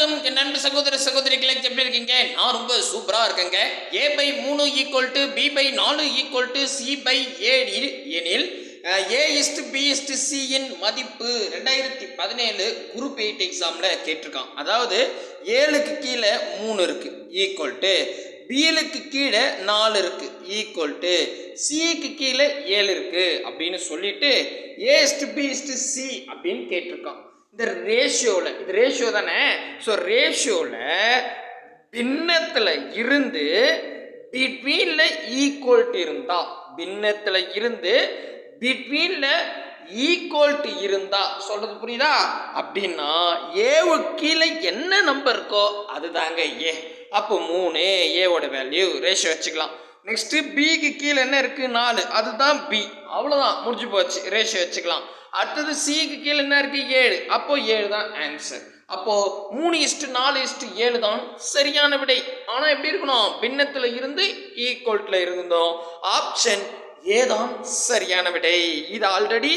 வணக்கம். என் நண்பு சகோதர சகோதரிகளை எப்படி இருக்கீங்க? நான் ரொம்ப சூப்பராக இருக்கேங்க. ஏ பை மூணு ஈக்குவல் டு பி பை நாலு ஈக்குவல் டு சி பை ஏடி எனில் A is to B is to சியின் மதிப்பு ரெண்டாயிரத்தி பதினேழு குரூப் எயிட் எக்ஸாமில் கேட்டிருக்கான். அதாவது ஏழுக்கு கீழே மூணு இருக்குது ஈக்குவல் டு பிஎலுக்கு கீழே நாலு இருக்குது ஈக்குவல் டு சிக்கு கீழே ஏழு இருக்குது அப்படின்னு சொல்லிட்டு A is to B is to C அப்படின்னு கேட்டிருக்கான். இந்த ரேஷியோவில் இது ரேஷியோ தானே? ஸோ ரேஷியோவில் பின்னத்தில் இருந்து பிட்வீனில் ஈக்குவல்ட்டு இருந்தால் பின்னத்தில் இருந்து பிட்வீனில் ஈக்குவல்ட்டு இருந்தா சொல்றது புரியுதா? அப்படின்னா ஏவு கீழே என்ன நம்பர் இருக்கோ அதுதாங்க ஏ அப்போ மூணு ஏவோட வேல்யூ ரேஷியோ வச்சுக்கலாம். நெக்ஸ்ட்டு பிக்கு கீழே என்ன இருக்குது நாலு. அதுதான் பி அவ்வளோதான் முடிஞ்சு போச்சு. ரேஷியோ வச்சுக்கலாம். அடுத்தது சிக்கு கீழே என்ன இருக்குது ஏழு. அப்போ ஏழு தான் ஆன்சர் அப்போது மூணு இஸ்ட்டு நாலு இஸ்ட்டு ஏழு தான் சரியான விடை. ஆனால் எப்படி இருக்கணும்? பின்னத்தில் இருந்து ஈக்குவல்ட்டில் இருந்தோம். ஆப்ஷன் ஏதான் சரியான விடை. இது ஆல்ரெடி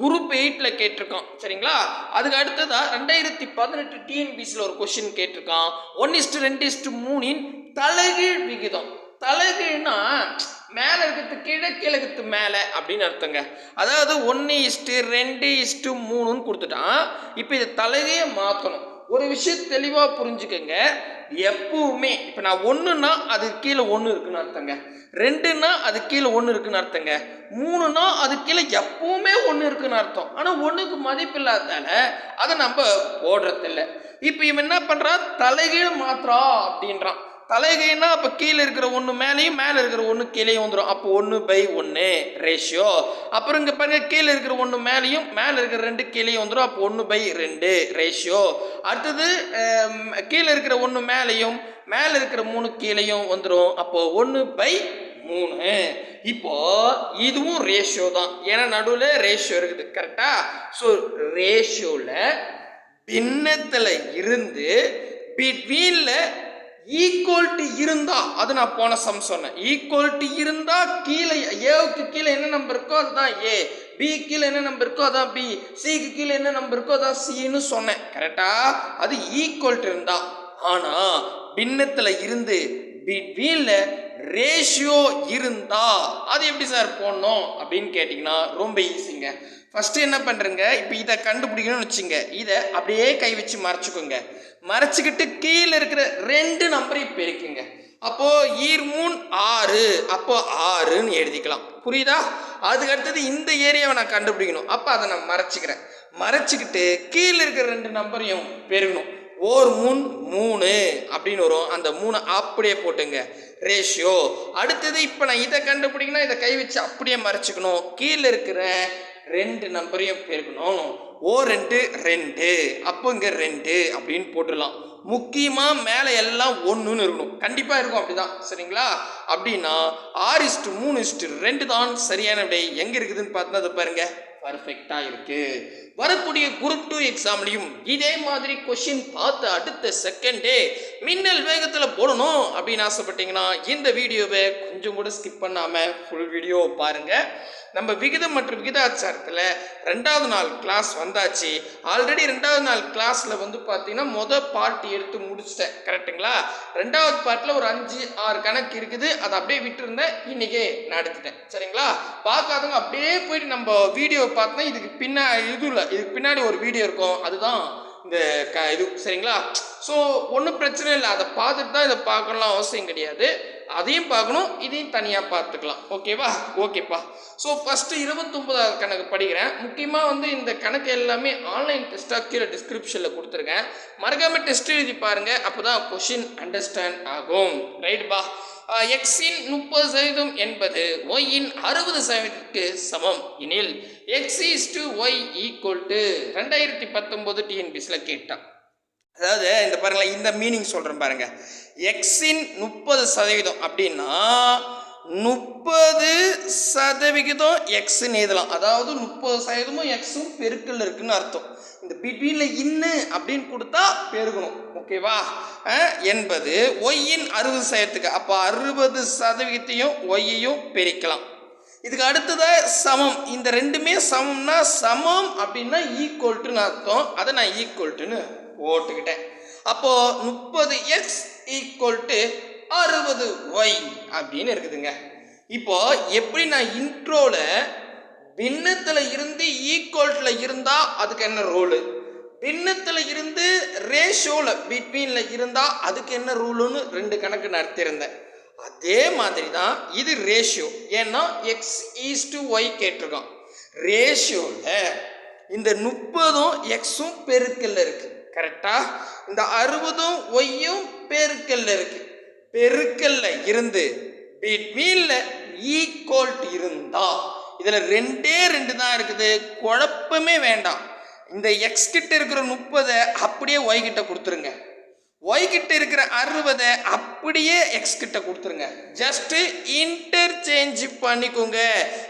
குரூப் எயிட்டில் கேட்டிருக்கான். சரிங்களா? அதுக்கு அடுத்ததாக ரெண்டாயிரத்தி பதினெட்டு டிஎன்பிசியில் ஒரு கொஷின் கேட்டிருக்கான். ஒன் இஸ்ட்டு ரெண்டு இஸ்டு மூணின் தலைகீழ் விகிதம். தலைகீழ்னா மேலே இருக்கிறது கீழே கீழே இருக்கிறது மேலே அப்படின்னு அர்த்தங்க. அதாவது ஒன்று இஸ்ட்டு ரெண்டு இஸ்ட்டு மூணுன்னு கொடுத்துட்டான் இப்போ இதை தலைகையை மாற்றணும் ஒரு விஷயம் தெளிவாக புரிஞ்சுக்கங்க. எப்பவுமே இப்போ நான் ஒன்றுனா அது கீழே ஒன்று இருக்குன்னு அர்த்தங்க. ரெண்டுன்னா அது கீழே ஒன்று இருக்குன்னு அர்த்தங்க. மூணுனா அது கீழே எப்பவுமே ஒன்று இருக்குன்னு அர்த்தம். ஆனால் ஒன்றுக்கு மதிப்பு இல்லாததால அதை நம்ம போடுறதில்ல. இப்போ இவன் என்ன பண்ணுறான் தலைகீழ் மாத்திரா அப்படின்றான். தலைகைன்னா அப்போ கீழே இருக்கிற ஒன்று மேலேயும் மேலே இருக்கிற ஒன்று கீழேயும் வந்துடும் அப்போ ஒன்று பை ஒன்று ரேஷியோ அப்புறம் இங்கே பாருங்க கீழே இருக்கிற ஒன்று மேலேயும் மேலே இருக்கிற ரெண்டு கீழேயும் வந்துடும் அப்போ ஒன்று பை ரெண்டு ரேஷியோ அடுத்தது கீழே இருக்கிற ஒன்று மேலேயும் மேலே இருக்கிற மூணு கீழேயும் வந்துடும் அப்போ ஒன்று பை மூணு. இப்போ இதுவும் ரேஷியோ தான். ஏன்னா நடுவில் ரேஷியோ இருக்குது. கரெக்டா ஸோ ரேஷியோவில் பின்னத்தில் இருந்து பிட்வீனில் ஈக்குவல்ட்டு இருந்தா அது நான் போன சம் சொன்னேன். ஈக்குவல்ட்டு இருந்தா கீழே ஏவுக்கு கீழே என்ன நம்பர் இருக்கோ அதுதான் ஏ பி கீழே என்ன நம்பர் இருக்கோ அதான் பி சிக்கு கீழே என்ன நம்பர் இருக்கோ அதான் சின்னு சொன்னேன். கரெக்டா அது ஈக்குவல்ட்டு இருந்தா. ஆனா பின்னத்தில் இருந்து பிட்வீனில் ரேஷியோ இருந்தா அது எப்படி சார் போடணும் அப்படின்னு கேட்டிங்கன்னா ரொம்ப ஈஸிங்க ஃபஸ்ட்டு என்ன பண்ணுறங்க இப்போ இதை கண்டுபிடிக்கணும்னு வச்சுங்க. இதை அப்படியே கை வச்சு மறைச்சிக்கோங்க. மறைச்சிக்கிட்டு கீழே இருக்கிற ரெண்டு நம்பரையும் பெருக்குங்க அப்போது ஈர் ஆறு. அப்போ ஆறுன்னு எழுதிக்கலாம். புரியுதா? அதுக்கு அடுத்தது இந்த ஏரியாவை நான் கண்டுபிடிக்கணும். அப்போ அதை நான் மறைச்சிக்கிறேன். மறைச்சிக்கிட்டு கீழே இருக்கிற ரெண்டு நம்பரையும் பெருகணும். ஓர் மூணு மூணு அப்படின்னு வரும். அந்த மூணு அப்படியே போட்டுங்க. ரேஷியோ அடுத்தது இப்போ நான் இதை கண்டுபிடிக்கணும் இதை கை வச்சு அப்படியே மறைச்சிக்கணும். கீழே இருக்கிற ரெண்டு நம்பரையும் பெருக்கணும். ஓ ரெண்டு ரெண்டு. அப்போ இங்கே ரெண்டு அப்படின்னு போட்டுடலாம். முக்கியமாக மேலே எல்லாம் ஒன்றுன்னு இருக்கணும். கண்டிப்பாக இருக்கும் அப்படிதான். சரிங்களா? அப்படின்னா ஆறு இஸ்ட்டு மூணு இஸ்ட்டு ரெண்டு தான் சரியான விடை. எங்கே இருக்குதுன்னு பார்த்தா அதை பாருங்கள் பர்ஃபெக்டாக இருக்குது வரக்கூடிய குரூப் டூ எக்ஸாம்லையும் இதே மாதிரி கொஷின் பார்த்து அடுத்த செகண்டே மின்னல் வேகத்தில் போடணும் அப்படின்னு ஆசைப்பட்டீங்கன்னா இந்த வீடியோவை கொஞ்சம் கூட ஸ்கிப் பண்ணாமல் ஃபுல் வீடியோ பாருங்கள் நம்ம விகிதம் மற்றும் விகிதாச்சாரத்தில் ரெண்டாவது நாள் கிளாஸ் வந்தாச்சு. ஆல்ரெடி ரெண்டாவது நாள் கிளாஸில் வந்து பார்த்தீங்கன்னா மொதல் பார்ட் எடுத்து முடிச்சிட்டேன். கரெக்ட்டுங்களா ரெண்டாவது பார்ட்டில் ஒரு அஞ்சு ஆறு கணக்கு இருக்குது. அதை அப்படியே விட்டுருந்தேன் இன்றைக்கே நடத்திட்டேன் சரிங்களா? பார்க்காதவங்க அப்படியே போயிட்டு நம்ம வீடியோ பார்த்தோன்னா இதுக்கு பின்னா இதுவும் இல்லை. இதுக்கு பின்னாடி ஒரு வீடியோ இருக்கும். அதுதான் இந்த க இது சரிங்களா? ஸோ ஒன்றும் பிரச்சனை இல்லை. அதை பார்த்துட்டு தான் இதை பார்க்கணும்லாம் அவசியம் கிடையாது. அதையும் பார்க்கணும் இதையும் தனியாக பார்த்துக்கலாம். ஓகேவா ஓகேப்பா ஸோ ஃபஸ்ட்டு இருபத்தொம்பதாவது கணக்கு படிக்கிறேன். முக்கியமாக வந்து இந்த கணக்கு எல்லாமே ஆன்லைன் டெஸ்ட்டாக கீழே டிஸ்கிரிப்ஷனில் கொடுத்துருக்கேன். மறக்காமல் டெஸ்ட் எழுதி பாருங்கள் அப்போ தான் கொஷின் அண்டர்ஸ்டாண்ட் ஆகும் ரைட்பா எக்ஸின் முப்பது சதவீதம் என்பது ஒய்யின் அறுபது சதவீதத்துக்கு சமம். எனில் X is to Y equal to ரெண்டாயிரத்தி பத்தொம்போது டிஎன்பிஸில் கேட்டான் அதாவது இந்த பாருங்களேன் இந்த மீனிங் சொல்கிறேன் பாருங்கள் எக்ஸின் முப்பது சதவீதம் அப்படின்னா முப்பது சதவிகிதம் எக்ஸ்ன்னு எழுதலாம். அதாவது முப்பது சதவீதமும் எக்ஸும் பெருக்கல் இருக்குன்னு அர்த்தம். இந்த பிட்வீனில் இன்னு அப்படின்னு கொடுத்தா பெருகணும். ஓகேவா? என்பது ஒய்யின் அறுபது சதவீதத்துக்கு அப்போ அறுபது சதவிகிதத்தையும் ஒய்யையும் பெருக்கலாம். இதுக்கு அடுத்ததாக சமம். இந்த ரெண்டுமே சமம்னா சமம் அப்படின்னா ஈக்குவல்ட்டுன்னு அர்த்தம். அதை நான் ஈக்குவல்ட்டுன்னு போட்டுக்கிட்டேன். அப்போது முப்பது எக்ஸ் ஈக்குவல் டு அறுபது ஒய் அப்படின்னு இருக்குதுங்க. இப்போ எப்படி நான் இன்ட்ரோவில் பின்னத்தில் இருந்து ஈக்குவல்ட்டில் இருந்தால் அதுக்கு என்ன ரூலு பின்னத்தில் இருந்து ரேஷோவில் பிட்வீனில் இருந்தால் அதுக்கு என்ன ரூலுன்னு ரெண்டு கணக்கு நடத்தியிருந்தேன் அதே மாதிரி தான் இது ரேஷியோ ஏன்னா எக்ஸ் ஈஸ் டு ஒய் கேட்டிருக்கோம். ரேஷியோவில் இந்த முப்பதும் எக்ஸும் பெருக்கல்ல இருக்குது கரெக்டாக இந்த அறுபதும் ஒய்யும் பெருக்கல்ல இருக்குது பெருக்கல்ல இருந்து பிட்வீன்ல ஈக்குவல் இருந்தா இதில் ரெண்டே ரெண்டு தான் இருக்குது. குழப்பமே வேண்டாம். இந்த எக்ஸ் கிட்ட இருக்கிற முப்பதை அப்படியே ஒய் கிட்ட கொடுத்துருங்க. ஒய் கிட்ட இருக்கிற அறுபதை அப்படியே எக்ஸ் கிட்ட கொடுத்துருங்க. ஜஸ்ட் இன்டர்சேஞ்ச் பண்ணிக்கோங்க.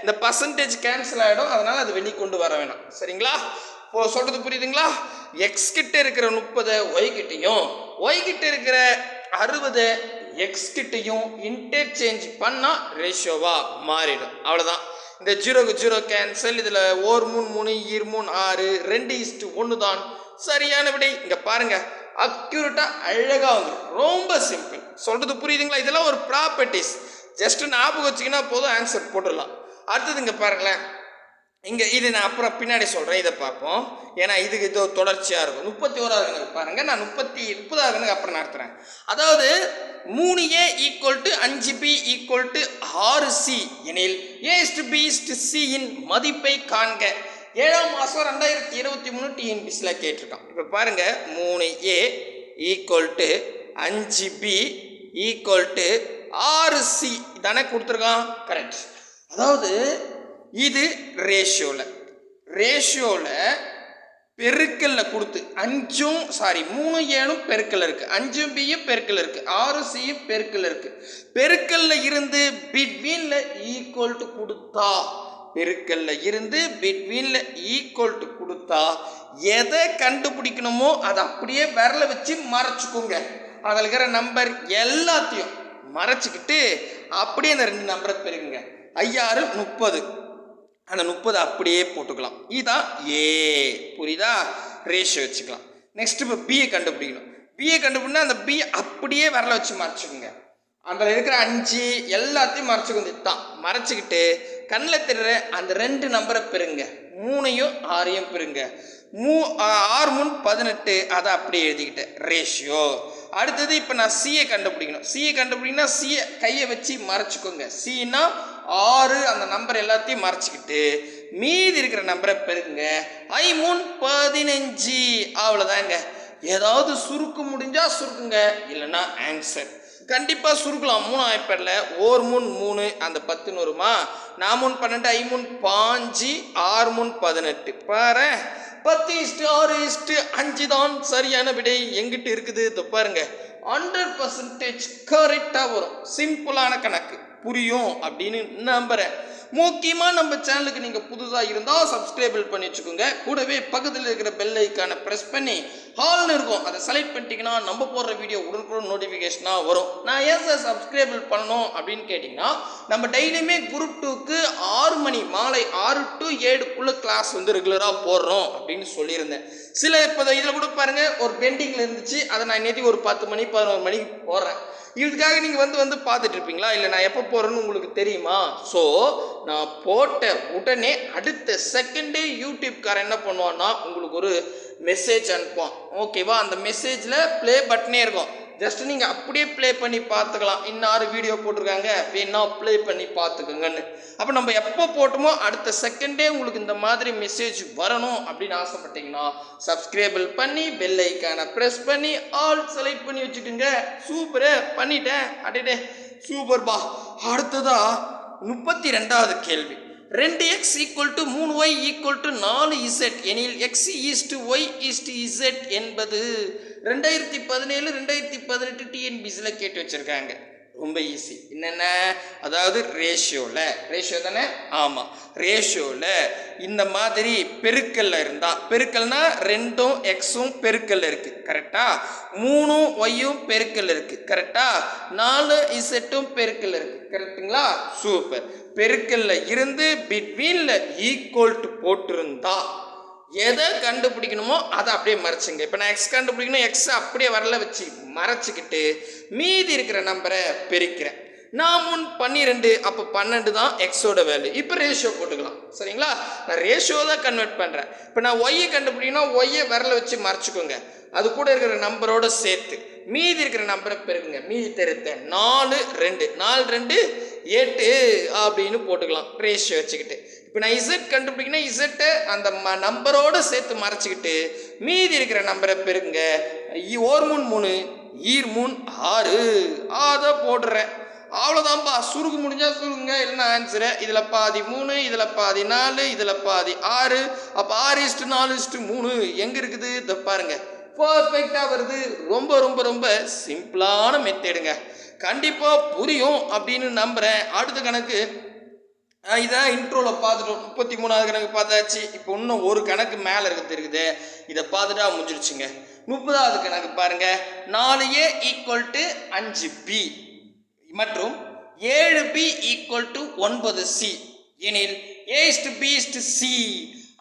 இந்த பர்சன்டேஜ் கேன்சல் ஆகிடும் அதனால அது வெளியே கொண்டு வர வேணாம். சரிங்களா? இப்போ சொல்றது புரியுதுங்களா? எக்ஸ் கிட்ட இருக்கிற முப்பதை ஒய் கிட்டையும் ஒய் கிட்ட இருக்கிற அறுபது எக்ஸ் கிட்டையும் இன்டர்சேஞ்ச் பண்ணால் ரேஷியோவாக மாறிடும். அவ்வளோதான் இந்த ஜீரோக்கு ஜீரோ கேன்சல் இதில் ஓர் மூணு மூணு ஈர் மூணு ஆறு ரெண்டு இஸ்டு ஒன்று தான் சரியான விடை. இங்கே பாருங்க. அக்யூரேட்டாக அழகாக வந்துடும் ரொம்ப சிம்பிள் சொல்கிறது புரியுதுங்களா? இதெல்லாம் ஒரு ப்ராப்பர்ட்டிஸ் ஜஸ்ட் ஞாபகம் வச்சிங்கன்னா போதும். ஆன்சர் போட்டுடலாம். அடுத்தது இங்கே பாருங்களேன். இங்கே இது நான் அப்புறம் பின்னாடி சொல்கிறேன் இதை பார்ப்போம். ஏன்னா இதுக்கு இது தொடர்ச்சியாக இருக்கும். முப்பத்தி ஓராவது கணக்கு பாருங்கள் நான் முப்பத்தி முப்பதாவது கணக்கு அப்புறம் நடத்துகிறேன் அதாவது மூணு ஏ ஈக்குவல் டு அஞ்சு பி ஈக்குவல் டு ஆறு சி எனில் A is to B is to சியின் மதிப்பை காண்க. ஏழாம் மாதம் ரெண்டாயிரத்தி இருபத்தி மூணு டிஎன்பிசியில் கேட்டிருக்கான். இப்போ பாருங்கள் மூணு ஏ ஈக்குவல் டு அஞ்சு பி ஈக்குவல் டு ஆறு சி தானே கொடுத்துருக்கான். கரெக்ட் அதாவது இது ரேஷியோவில் ரேஷியோவில் பெருக்கல்ல கொடுத்து அஞ்சும் சாரி மூணு ஏழும் பெருக்கல் இருக்கு. அஞ்சும் பியும் பெருக்கல் இருக்கு. ஆறு சியும் பெருக்கல் இருக்கு. பெருக்கல்ல இருந்து பிட்வீன்ல ஈக்குவல் டு கொடுத்தா பெருக்கல்ல இருந்து பிட்வீன்ல ஈக்குவல் டு கொடுத்தா எதை கண்டுபிடிக்கணுமோ அதை அப்படியே விரல வச்சு மறைச்சிக்கோங்க. அதில் இருக்கிற நம்பர் எல்லாத்தையும் மறைச்சிக்கிட்டு அப்படியே அந்த ரெண்டு நம்பரை பெருக்குங்க. ஐயாறு முப்பது. அந்த முப்பது அப்படியே போட்டுக்கலாம். இதான் ஏ புரியுதா? ரேஷியோ வச்சுக்கலாம். நெக்ஸ்ட் இப்போ பிஏ கண்டுபிடிக்கணும். பிஏ கண்டுபிடினா அந்த பி அப்படியே வரல வச்சு மறைச்சிக்கோங்க. அதில் இருக்கிற அஞ்சு எல்லாத்தையும் மறைச்சிக்கோங்க. தான் மறைச்சிக்கிட்டு கண்ணில் தெரிகிற அந்த ரெண்டு நம்பரை பெறுங்க. மூணையும் ஆறையும் பெறுங்க. மூ ஆறு மூணு பதினெட்டு அதை அப்படியே எழுதிக்கிட்டேன் ரேஷியோ அடுத்தது இப்போ நான் சியை கண்டுபிடிக்கணும். சியை கண்டுபிடிக்கணும்னா சியை கையை வச்சு மறைச்சிக்கோங்க. சின்னா ஆறு அந்த நம்பர் எல்லாத்தையும் மறைச்சிக்கிட்டு மீதி இருக்கிற நம்பரை பெருங்க ஐ பதினஞ்சு. அவ்வளோதாங்க ஏதாவது சுருக்க முடிஞ்சால் சுருக்குங்க இல்லைன்னா ஆன்சர் கண்டிப்பாக சுருக்கலாம். மூணு ஐப்பேடில் ஓர் மூணு மூணு அந்த பத்துன்னு வருமா நான் மூணு பன்னெண்டு ஐ மூணு பாஞ்சு ஆறு மூணு பதினெட்டு. பாரு. பத்து இஸ்டு ஆறு இஸ்டு அஞ்சு தான் சரியான விடை எங்கிட்ட இருக்குது? பாருங்க. ஹண்ட்ரட் பர்சன்டேஜ் கரெக்டாக வரும். சிம்பிளான கணக்கு. புரியும் அப்படின்னு நம்புறேன். முக்கியமாக நம்ம சேனலுக்கு நீங்கள் புதுசாக இருந்தால் சப்ஸ்கிரைபிள் பண்ணி வச்சுக்கோங்க. கூடவே பக்கத்தில் இருக்கிற பெல் ஐக்கானை ப்ரெஸ் பண்ணி ஹால்னு இருக்கும். அதை செலக்ட் பண்ணிட்டீங்கன்னா நம்ம போடுற வீடியோ உடனுக்குடன் நோட்டிஃபிகேஷனாக வரும். நான் ஏன் சார் சப்ஸ்கிரைபிள் பண்ணணும் அப்படின்னு கேட்டிங்கன்னா நம்ம டெய்லியுமே குரூப் டூக்கு ஆறு மணி மாலை ஆறு டு ஏழுக்குள்ளே கிளாஸ் வந்து ரெகுலராக போடுறோம் அப்படின்னு சொல்லியிருந்தேன். சில இப்போ இதில் கூட பாருங்கள் ஒரு பெண்டிங்கில் இருந்துச்சு. அதை நான் நேற்று ஒரு பத்து மணி பதினோரு மணிக்கு போடுறேன். இதுக்காக நீங்கள் வந்து வந்து பார்த்துட்டு இருப்பீங்களா இல்லை நான் எப்போ போகிறேன்னு உங்களுக்கு தெரியுமா? ஸோ நான் போட்ட உடனே அடுத்த செகண்டே யூடியூப்காரன் என்ன பண்ணுவான்னா உங்களுக்கு ஒரு மெசேஜ் அனுப்புவான். ஓகேவா அந்த மெசேஜில் ப்ளே பட்டனே இருக்கும். ஜஸ்ட் நீங்கள் அப்படியே ப்ளே பண்ணி பார்த்துக்கலாம். இன்னாரு வீடியோ போட்டிருக்காங்க. வேணா ப்ளே பண்ணி பார்த்துக்குங்கன்னு. அப்போ நம்ம எப்போ போட்டோமோ அடுத்த செகண்டே உங்களுக்கு இந்த மாதிரி மெசேஜ் வரணும் அப்படின்னு ஆசைப்பட்டீங்கன்னா சப்ஸ்கிரைபிள் பண்ணி பெல் ஐக்கானை ப்ரெஸ் பண்ணி ஆல் செலக்ட் பண்ணி வச்சுக்கோங்க. சூப்பரு பண்ணிட்டேன். அடடே சூப்பர் பா. அடுத்ததா முப்பத்தி ரெண்டாவது கேள்வி. ரெண்டு எக்ஸ் ஈக்குவல் டு மூணு ஒய் ஈக்குவல் டு நாலு இசட் எனில் X is to Y is to Z என்பது ரெண்டாயிரத்தி பதினேழு ரெண்டாயிரத்தி பதினெட்டு டிஎன்பிசியில் கேட்டு வச்சுருக்காங்க. ரொம்ப ஈஸி என்னென்ன? அதாவது ரேஷியோவில் ரேஷியோ தானே? ஆமாம் ரேஷியோவில் இந்த மாதிரி பெருக்கல்ல இருந்தால் பெருக்கல்னா ரெண்டும் எக்ஸும் பெருக்கல்ல இருக்குது கரெக்டாக மூணும் ஒய்யும் பெருக்கல் இருக்குது கரெக்டாக நாலு இசட்டும் பெருக்கல்ல இருக்குது கரெக்டுங்களா சூப்பர் பெருக்கல்ல இருந்து பிட்வீனில் ஈக்குவல் டு போட்டிருந்தா எதை கண்டுபிடிக்கணுமோ அதை அப்படியே மறைச்சிங்க. இப்போ நான் எக்ஸ் கண்டுபிடிக்கணும் எக்ஸ் அப்படியே வரல வச்சு மறைச்சிக்கிட்டு மீதி இருக்கிற நம்பரை பெருக்கிறேன். நான் முன் பன்னிரெண்டு அப்போ பன்னெண்டு தான் எக்ஸோட வேல்யூ இப்போ ரேஷியோ போட்டுக்கலாம். சரிங்களா? நான் ரேஷியோ தான் கன்வெர்ட் பண்ணுறேன் இப்போ நான் ஒய்யை கண்டுபிடிக்கணும் ஒய்யை விரல வச்சு மறைச்சிக்கோங்க. அது கூட இருக்கிற நம்பரோட சேர்த்து மீதி இருக்கிற நம்பரை பெருக்குங்க. மீதி தெரித்த நாலு ரெண்டு. நாலு ரெண்டு எட்டு அப்படின்னு போட்டுக்கலாம். ரேஷியோ வச்சுக்கிட்டு. இப்போ நான் இசட் கண்டுபிடிக்கணும் இசட்டை அந்த ம நம்பரோடு சேர்த்து மறைச்சிக்கிட்டு மீதி இருக்கிற நம்பரை பெருங்க ஓர் மூணு மூணு ஈர் மூணு ஆறு. அதை போடுறேன் அவ்வளோதான்ப்பா சுருகு முடிஞ்சால் சுருகுங்க இல்லைன்னா ஆன்சரு இதில் பாதி மூணு இதில் பாதி நாலு இதில் பாதி ஆறு. அப்போ ஆறு இஸ்ட்டு நாலு இஸ்ட்டு மூணு. எங்கே இருக்குது? இதை பாருங்க. பர்ஃபெக்டாக வருது. ரொம்ப ரொம்ப ரொம்ப சிம்பிளான மெத்தேடுங்க கண்டிப்பாக புரியும் அப்படின்னு நம்புகிறேன் அடுத்த கணக்கு இதான் இன்ட்ரோவில் பார்த்துட்டோம். முப்பத்தி மூணாவது கணக்கு பார்த்தாச்சு. இப்போ இன்னும் ஒரு கணக்கு மேலே இருக்க இருக்குது. இதை பார்த்துட்டா முடிஞ்சிருச்சுங்க. முப்பதாவது கணக்கு பாருங்க. நாலு ஏ ஈக்குவல் டு அஞ்சு பி மற்றும் ஏழு பி ஈக்குவல் டு ஒன்பது சி எனில் A is to B is to C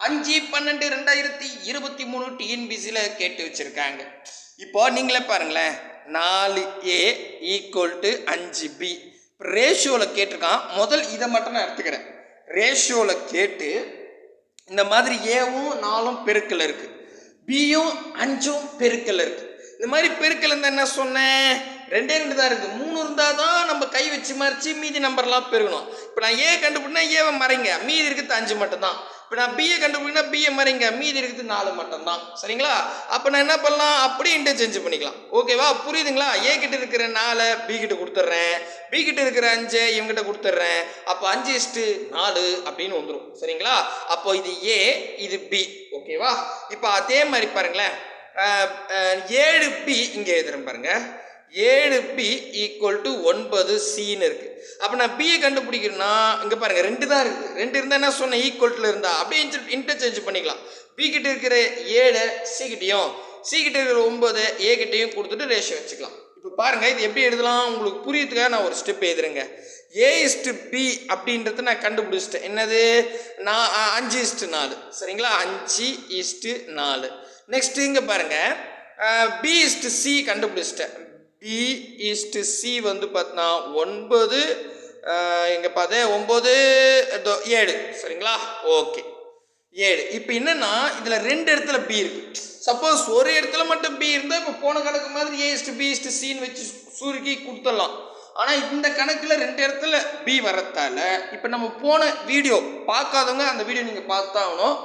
அஞ்சு பன்னெண்டு ரெண்டாயிரத்தி இருபத்தி மூணு டிஎன்பிசியில் கேட்டு வச்சுருக்காங்க. இப்போ நீங்களே பாருங்களேன். நாலு ஏ ஈக்குவல் டு அஞ்சு பி ரேஷியோவில் கேட்டிருக்கான். முதல் இதை மட்டும் நான் எடுத்துக்கிறேன். ரேஷியோவில் கேட்டு இந்த மாதிரி ஏவும் நாலும் பெருக்கில் இருக்குது பியும் அஞ்சும் பெருக்கில் இருக்குது இந்த மாதிரி பெருக்கில் இருந்தால் என்ன சொன்னேன்? ரெண்டே ரெண்டு தான் இருக்குது மூணு இருந்தால் தான் நம்ம கை வச்சு மறைச்சி மீதி நம்பர்லாம் பெருகணும். இப்போ நான் ஏ கண்டுபிடினா ஏவை மறைங்க. மீதி இருக்கிறது அஞ்சு மட்டும்தான். இப்போ நான் பிஏ கண்டுபிடினா பிஏ மறைங்க மீதி இருக்கிறது நாலு மட்டும்தான். சரிங்களா? அப்போ நான் என்ன பண்ணலாம்? அப்படியே இன்டர்சேஞ்ச் பண்ணிக்கலாம். ஓகேவா புரியுதுங்களா? ஏ கிட்ட இருக்கிற நாலை பி கிட்ட கொடுத்துட்றேன். பி கிட்ட இருக்கிற அஞ்சை இவங்ககிட்ட கொடுத்துட்றேன். அப்போ அஞ்சு இஸ்ட்டு நாலு அப்படின்னு வந்துடும் சரிங்களா? அப்போ இது ஏ இது பி ஓகேவா இப்போ அதே மாதிரி பாருங்களேன். ஏழு பி இங்கே எழுதுறேன் பாருங்கள் ஏழு பி ஈக்குவல் டு ஒன்பது சின்னு இருக்கு. அப்போ நான் பியை கண்டுபிடிக்கணும்னா இங்கே பாருங்க ரெண்டு தான் இருக்குது ரெண்டு இருந்தால் என்ன சொன்னேன்? ஈக்குவல்ட்டில் இருந்தா. அப்படியே இன்டர்சேஞ்ச் பண்ணிக்கலாம். பி கிட்ட இருக்கிற ஏழு சி கிட்டையும் சி கிட்ட இருக்கிற ஒன்பது ஏ கிட்டையும் கொடுத்துட்டு ரேஷியோ வச்சுக்கலாம். இப்போ பாருங்க இது எப்படி எழுதலாம்? உங்களுக்கு புரியறதுக்காக நான் ஒரு ஸ்டெப் எழுதுறேங்க. ஏ இஸ்டு பி அப்படின்றத நான் கண்டுபிடிச்சிட்டேன். என்னது? நான் அஞ்சு இஸ்டு நாலு. சரிங்களா? அஞ்சு இஸ்டு நாலு. நெக்ஸ்ட் இங்கே பாருங்க. பி இஸ்டு சி கண்டுபிடிச்சிட்டேன். பி ஈஸ்ட் சி வந்து பார்த்தீங்கன்னா ஒன்பது இங்கே பார்த்தேன் ஒம்பது ஏழு. சரிங்களா? ஓகே. ஏழு. இப்போ என்னென்னா இதில் ரெண்டு இடத்துல பி இருக்கு. சப்போஸ் ஒரு இடத்துல மட்டும் பி இருந்தால் இப்போ போன கணக்கு மாதிரி ஏஸ்ட் இஸ்டு பி சின்னு வச்சு சுருக்கி கொடுத்துடலாம். ஆனால் இந்த கணக்கில் ரெண்டு இடத்துல பி வரத்தால இப்போ நம்ம போன வீடியோ பார்க்காதவங்க அந்த வீடியோ நீங்கள் பார்த்தாகணும்.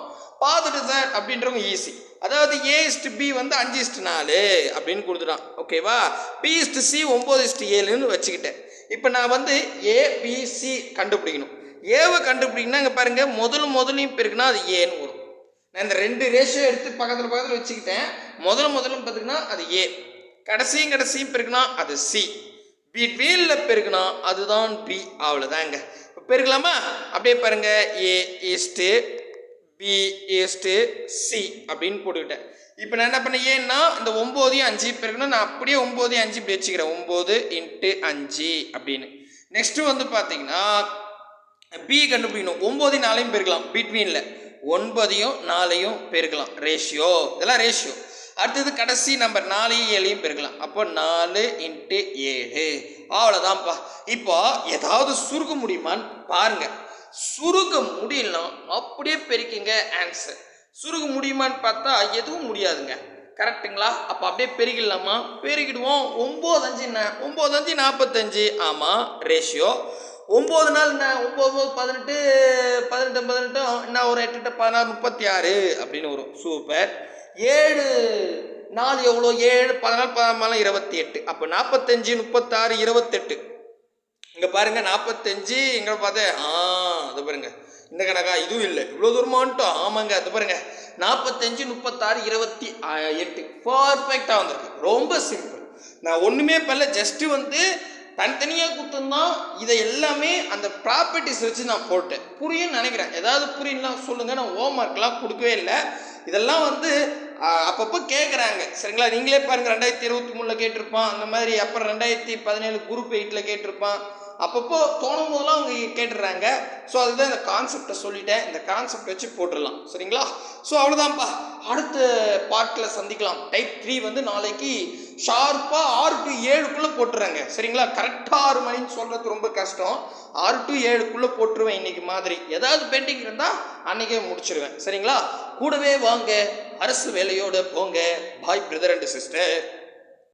பார்த்துட்டு சார் அப்படின்றவங்க ஈஸி அதாவது ஏ இஸ்ட் பி வந்து அஞ்சு இஸ்ட் நாலு அப்படின்னு கொடுத்துட்டான். ஓகேவா பி இஸ்ட் சி ஒம்பது இஸ்டு ஏழுன்னு வச்சுக்கிட்டேன். இப்போ நான் வந்து ஏ பி சி கண்டுபிடிக்கணும். ஏவை கண்டுபிடிக்கணும்னா இங்கே பாருங்கள் முதல் முதலையும் பெருக்குனா அது ஏன்னு வரும். நான் இந்த ரெண்டு ரேஷியோ எடுத்து பக்கத்தில் பக்கத்தில் வச்சுக்கிட்டேன். முதல் முதலும் பார்த்திங்கன்னா அது ஏ கடைசியும் கடைசியும் பெருக்குனா அது சி பி வீலில் பெருக்குனா அதுதான் பி அவ்வளோதாங்க பெருக்கலாமா? அப்படியே பாருங்கள் ஏ ஈஸ்ட்டு பி சி அப்படின்னு போட்டுக்கிட்டேன். இப்போ நான் என்ன பண்ணேன்? ஏன்னா இந்த ஒம்போதையும் அஞ்சு பெருக்கணும் நான் அப்படியே ஒம்போதையும் அஞ்சு இப்படி வச்சுக்கிறேன் ஒம்பது இன்ட்டு அஞ்சு அப்படின்னு. நெக்ஸ்ட்டு வந்து பார்த்தீங்கன்னா பி கண்டுபிடிக்கணும். ஒம்பது நாளையும் பெருக்கலாம். பிட்வீனில் ஒன்பதையும் நாலையும் பெருக்கலாம். ரேஷியோ இதெல்லாம் ரேஷியோ அடுத்தது கடைசி நம்பர் நாலையும் ஏழையும் பெருக்கலாம். அப்போ நாலு இன்ட்டு ஏழு. அவ்வளோதான்ப்பா இப்போ ஏதாவது சுருக்க முடியுமான்னு பாருங்கள் சுருக்க முடியலாம் அப்படியே பெருக்கிங்க ஆன்சர் சுருக முடியுமான்னு பார்த்தா எதுவும் முடியாதுங்க. கரெக்ட்டுங்களா அப்போ அப்படியே பெருகிடலாமா பெருகிடுவோம் ஒம்பது அஞ்சு என்ன? ஒம்பது அஞ்சு நாற்பத்தஞ்சு ஆமாம் ரேஷியோ ஒம்பது நாள் என்ன? ஒம்பது பதினெட்டு பதினெட்டு பதினெட்டு. என்ன ஒரு எட்டு எட்டு பதினாறு முப்பத்தி ஆறு அப்படின்னு வரும். சூப்பர் ஏழு நாலு எவ்வளோ ஏழு பதினாலு பதினாலு இருபத்தி எட்டு. அப்போ நாற்பத்தஞ்சு முப்பத்தாறு இருபத்தெட்டு. இங்கே பாருங்கள் நாற்பத்தஞ்சு எங்களை பார்த்தேன் ஆ அது பாருங்க. இந்த கணக்கா? இதுவும் இல்லை. இவ்வளோ தூரமாகட்டும் ஆமாங்க அது பாருங்க. நாற்பத்தஞ்சு முப்பத்தாறு இருபத்தி எட்டு. பர்ஃபெக்டாக வந்திருக்கு. ரொம்ப சிம்பிள் நான் ஒன்றுமே பண்ணல. ஜஸ்ட்டு வந்து தனித்தனியாக கொடுத்துருந்தான் இதை எல்லாமே அந்த ப்ராப்பர்ட்டிஸ் வச்சு நான் போட்டேன். புரியும்னு நினைக்கிறேன். ஏதாவது புரியலாம் சொல்லுங்கள் நான் ஹோம் ஒர்க்லாம் கொடுக்கவே இல்லை. இதெல்லாம் வந்து அப்பப்போ கேட்குறாங்க சரிங்களா? நீங்களே பாருங்கள் ரெண்டாயிரத்தி இருபத்தி மூணில் கேட்டிருப்பான். அந்த மாதிரி அப்புறம் ரெண்டாயிரத்தி பதினேழு குரூப் எயிட்டில் கேட்டிருப்பான். அப்பப்போ தோணும் போதெல்லாம் அவங்க கேட்டுடுறாங்க ஸோ அதுதான் இந்த கான்செப்டை சொல்லிட்டேன். இந்த கான்செப்ட் வச்சு போட்டுடலாம். சரிங்களா? ஸோ அவ்வளோதான்ப்பா அடுத்த பார்ட்டில் சந்திக்கலாம். டைப் த்ரீ வந்து நாளைக்கு ஷார்ப்பாக ஆறு டு ஏழுக்குள்ளே போட்டுறாங்க. சரிங்களா? கரெக்டாக ஆறு மணின்னு சொல்கிறது ரொம்ப கஷ்டம். ஆறு டு ஏழுக்குள்ளே போட்டுருவேன் இன்னைக்கு மாதிரி. ஏதாவது பெண்டிங் இருந்தால் அன்றைக்கே முடிச்சிருவேன். சரிங்களா? கூடவே வாங்க. அரசு வேலையோடு போங்க. பாய் பிரதர் அண்ட் சிஸ்டர்